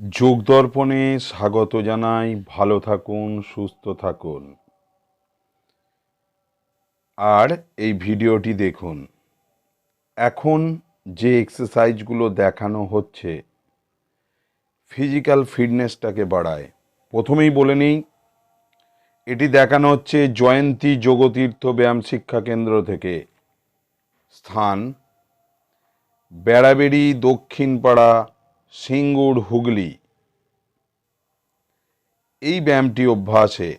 যোগ দর্পণে স্বাগত জানাই। ভালো থাকুন, সুস্থ থাকুন। আর এই ভিডিওটি দেখুন। এখন যে এক্সারসাইজগুলো দেখানো হচ্ছে ফিজিক্যাল ফিটনেসটাকে বাড়ায়। প্রথমেই বলে নিই, এটি দেখানো হচ্ছে জয়ন্তী যোগতীর্থ ব্যায়াম শিক্ষা কেন্দ্র থেকে। স্থান, বেড়াবেড়ি, দক্ষিণপাড়া সিঙ্গুর হুগলি। এই ব্যায়ামটি অভ্যাসে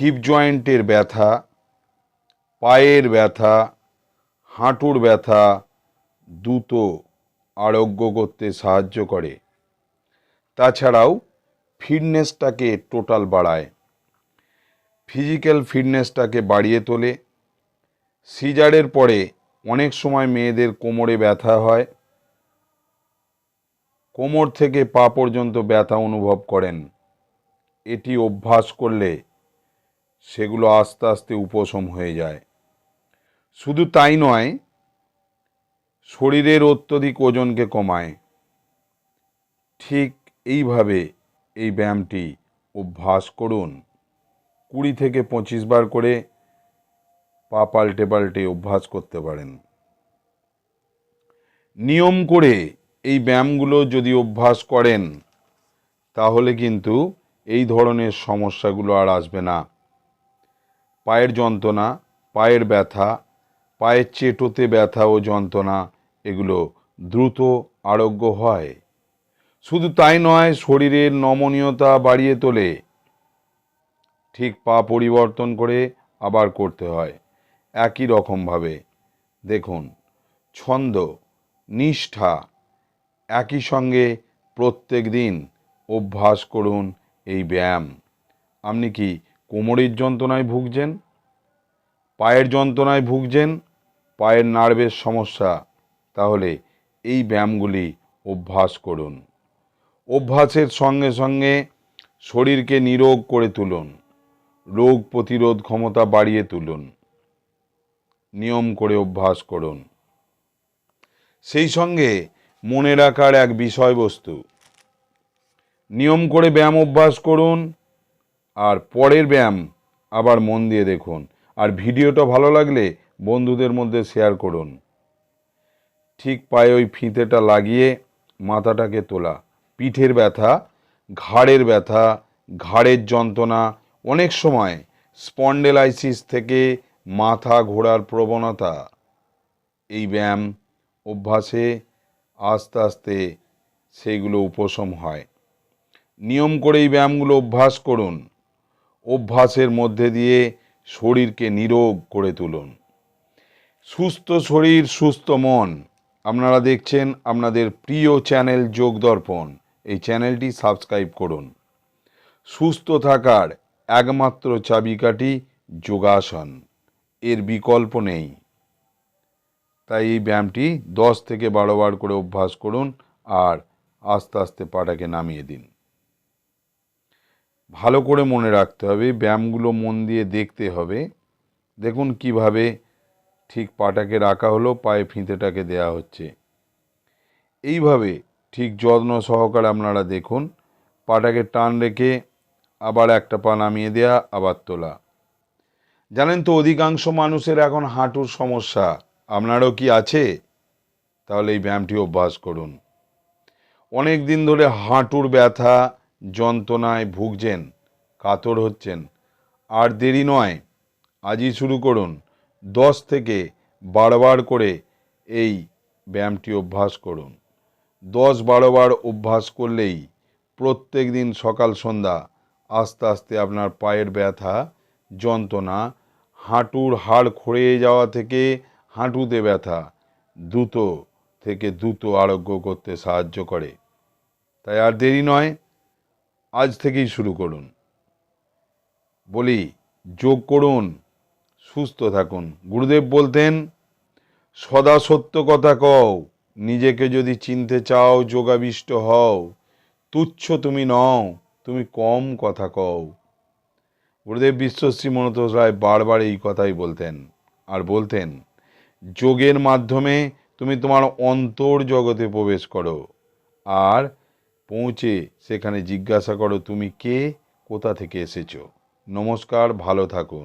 হিপ জয়েন্টের ব্যথা, পায়ের ব্যথা, হাঁটুর ব্যথা দ্রুত আরোগ্য করতে সাহায্য করে। তাছাড়াও ফিটনেসটাকে টোটাল বাড়ায়। ফিজিক্যাল ফিটনেসটাকে বাড়িয়ে তোলে। সিজারের পরে অনেক সময় মেয়েদের কোমরে ব্যথা হয়। কোমর থেকে পা পর্যন্ত ব্যথা অনুভব করেন। এটি অভ্যাস করলে সেগুলো আস্তে আস্তে উপশম হয়ে যায়। শুধু তাই নয়, শরীরের অত্যধিক ওজনকে কমায়। ঠিক এইভাবে এই ব্যায়ামটি অভ্যাস করুন। কুড়ি থেকে পঁচিশ বার করে পা পাল্টে পাল্টে অভ্যাস করতে পারেন। নিয়ম করে এই ব্যায়ামগুলো যদি অভ্যাস করেন, তাহলে কিন্তু এই ধরনের সমস্যাগুলো আর আসবে না। পায়ের যন্ত্রণা, পায়ের ব্যথা, পায়ের চেটোতে ব্যথা ও যন্ত্রণা, এগুলো দ্রুত আরোগ্য হয়। শুধু তাই নয়, শরীরের নমনীয়তা বাড়িয়ে তোলে। ঠিক পা পরিবর্তন করে আবার করতে হয়। একই রকমভাবে দেখুন, ছন্দ, নিষ্ঠা একই সঙ্গে প্রত্যেক দিন অভ্যাস করুন এই ব্যায়াম। আপনি কি কোমরের যন্ত্রণায় ভুগছেন? পায়ের যন্ত্রণায় ভুগছেন? পায়ের নার্ভের সমস্যা? তাহলে এই ব্যায়ামগুলি অভ্যাস করুন। অভ্যাসের সঙ্গে সঙ্গে শরীরকে নিরোগ করে তুলুন। রোগ প্রতিরোধ ক্ষমতা বাড়িয়ে তুলুন। নিয়ম করে অভ্যাস করুন। সেই সঙ্গে মনে রাখার এক বিষয়বস্তু। নিয়ম করে ব্যায়াম অভ্যাস করুন, আর পরের ব্যায়াম আবার মন দিয়ে দেখুন। আর ভিডিওটা ভালো লাগলে বন্ধুদের মধ্যে শেয়ার করুন। ঠিক পায়ে ওই ফিতেটা লাগিয়ে মাথাটাকে তোলা। পিঠের ব্যথা, ঘাড়ের ব্যথা, ঘাড়ের যন্ত্রণা, অনেক সময় স্পন্ডেলাইসিস থেকে মাথা ঘোরার প্রবণতা। এই ব্যায়াম অভ্যাসে আস্তে আস্তে সেইগুলো উপশম হয়। নিয়ম করে এই ব্যায়ামগুলো অভ্যাস করুন। অভ্যাসের মধ্যে দিয়ে শরীরকে নিরোগ করে তুলুন। সুস্থ শরীর, সুস্থ মন। আপনারা দেখছেন আপনাদের প্রিয় চ্যানেল যোগ দর্পণ এই চ্যানেলটি সাবস্ক্রাইব করুন। সুস্থ থাকার একমাত্র চাবিকাঠি যোগাসন। এর বিকল্প নেই। তাই এই ব্যায়ামটি দশ থেকে বারো বার করে অভ্যাস করুন আর আস্তে আস্তে পাটাকে নামিয়ে দিন। ভালো করে মনে রাখতে হবে, ব্যায়ামগুলো মন দিয়ে দেখতে হবে। দেখুন কীভাবে ঠিক পাটাকে রাখা হলো, পায়ে ফিতেটাকে দেয়া হচ্ছে। এইভাবে ঠিক যত্ন সহকারে আপনারা দেখুন, পাটাকে টান রেখে আবার একটা পা নামিয়ে দেয়া, আবার তোলা। জানেন তো, অধিকাংশ মানুষের এখন হাঁটুর সমস্যা। আপনারও কি আছে? তাহলে এই ব্যায়ামটি অভ্যাস করুন। অনেক দিন ধরে হাঁটুর ব্যথা, যন্ত্রণায় ভুগছেন, কাতর হচ্ছেন। আর দেরি নয়, আজই শুরু করুন। দশ থেকে বারবার করে এই ব্যায়ামটি অভ্যাস করুন। দশ বারো বার অভ্যাস করলেই প্রত্যেক দিন সকাল, সন্ধ্যা আস্তে আস্তে আপনার পায়ের ব্যথা, যন্ত্রণা, হাঁটুর হাড় ক্ষয়ে যাওয়া থেকে হাঁটুতে ব্যথা দ্রুত থেকে দ্রুত আরোগ্য করতে সাহায্য করে। তাই আর দেরি নয়, আজ থেকেই শুরু করুন। বলি, যোগ করুন, সুস্থ থাকুন। গুরুদেব বলতেন, সদা সত্য কথা কও, নিজেকে যদি চিনতে চাও, যোগাবিষ্ট হও, তুচ্ছ তুমি নও, তুমি কম কথা কও। গুরুদেব বিশ্বশ্রী মনোতোষ রায় বারবার এই কথাই বলতেন, আর বলতেন যোগের মাধ্যমে তুমি তোমার অন্তর জগতে প্রবেশ করো। আর পৌঁছে সেখানে জিজ্ঞাসা করো, তুমি কে? কোথা থেকে এসেছ? নমস্কার, ভালো থাকুন।